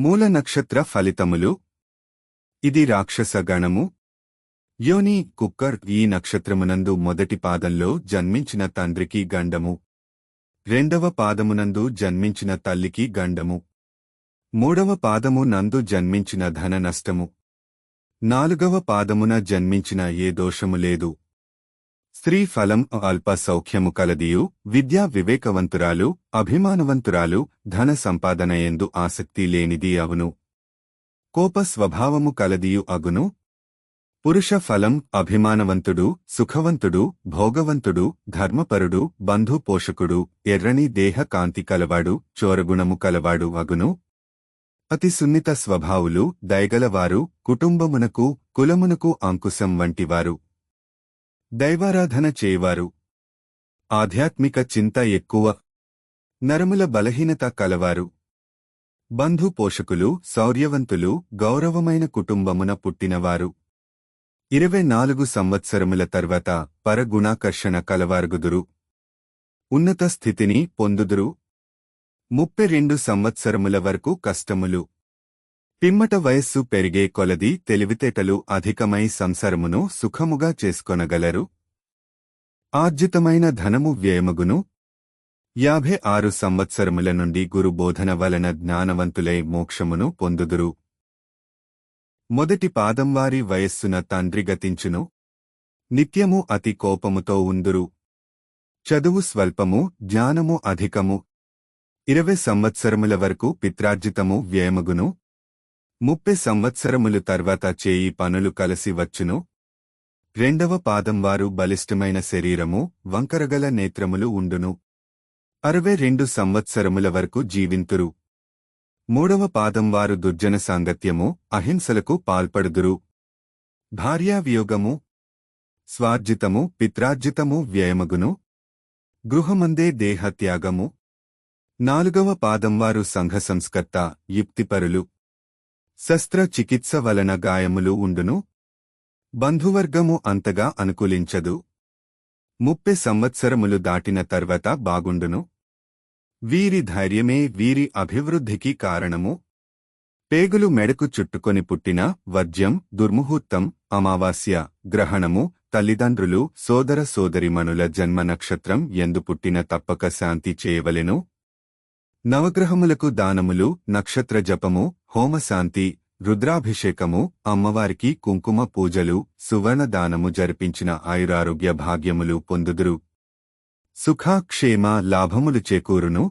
మూల నక్షత్ర ఫలితములు. ఇది రాక్షస గణము. యోని కుక్కర్ ఈ నక్షత్రమునందు మొదటి పాదంలో జన్మించిన తండ్రికి గండము. రెండవ పాదమునందు జన్మించిన తల్లికి గండము. మూడవ పాదము నందు జన్మించిన ధన నష్టము. నాలుగవ పాదమున జన్మించిన ఏ దోషము లేదు. స్త్రీ ఫలం అల్ప సౌఖ్యము కలదియు విద్యా వివేకవంతురాలు అభిమానవంతురాలు ధన సంపాదనయందు ఆసక్తి లేనిది అవును. కోప స్వభావము కలదియు అగును. పురుష ఫలం అభిమానవంతుడు సుఖవంతుడు భోగవంతుడు ధర్మపరుడు బంధు పోషకుడు ఎర్రని దేహ కాంతి కలవాడు చోరగుణము కలవాడు అగును. అతి సున్నిత స్వభావులు దయగలవారు కుటుంబమునకు కులమునకు అంకుశం వంటివారు. దైవారాధన చేయవారు. ఆధ్యాత్మిక చింత ఎక్కువ. నరముల బలహీనత కలవారు. బంధు పోషకులు శౌర్యవంతులు గౌరవమైన కుటుంబమున పుట్టినవారు. ఇరవై నాలుగు సంవత్సరముల తర్వాత పరగుణాకర్షణ కలవారుగుదురు. ఉన్నత స్థితిని పొందుదురు. ముప్పై రెండు సంవత్సరముల వరకు కష్టములు. పిమ్మట వయస్సు పెరిగే కొలది తెలివితేటలు అధికమై సంసారమును సుఖముగా చేసుకొనగలరు. ఆర్జితమైన ధనము వ్యయమగును. యాభై ఆరు సంవత్సరముల నుండి గురు బోధన వలన జ్ఞానవంతులై మోక్షమును పొందుదురు. మొదటి పాదం వారి వయస్సున తండ్రి గతించును. నిత్యము అతి కోపముతో ఉందురు. చదువు స్వల్పము జ్ఞానము అధికము. ఇరవై సంవత్సరముల వరకు పిత్రార్జితము వ్యయమగును. ముప్పై సంవత్సరములు తర్వాత చేయి పనులు కలసి వచ్చును. రెండవ పాదం వారు బలిష్టమైన శరీరము వంకరగల నేత్రములు ఉండును. అరవై రెండు సంవత్సరముల వరకు జీవింతురు. మూడవ పాదం వారు దుర్జన సాంగత్యము అహింసలకు పాల్పడుదురు. భార్యావియోగము స్వార్జితము పిత్రార్జితము వ్యయమగును. గృహమందే దేహత్యాగము నాలుగవ పాదం వారు సంఘ సంస్కర్త యుక్తిపరులు. శస్త్ర చికిత్స వలన గాయములు ఉండును? బంధువర్గము అంతగా అనుకూలించదు. ముప్పై సంవత్సరములు దాటిన తర్వాత బాగుండును? వీరి ధైర్యమే వీరి అభివృద్ధికి కారణము? పేగులు మెడకు చుట్టుకొని పుట్టిన వర్జ్యం దుర్ముహూర్తం అమావాస్య గ్రహణము తల్లిదండ్రులు సోదర సోదరిమణుల జన్మ నక్షత్రం ఎందు పుట్టిన తప్పక శాంతి చేయవలెను? నవగ్రహములకు దానములు నక్షత్ర జపము హోమశాంతి రుద్రాభిషేకము అమ్మవారికి కుంకుమ పూజలు సువర్ణ దానము జరిపించిన ఆయురారోగ్య భాగ్యములు పొందుదురు. సుఖాక్షేమ లాభములు చేకూరును.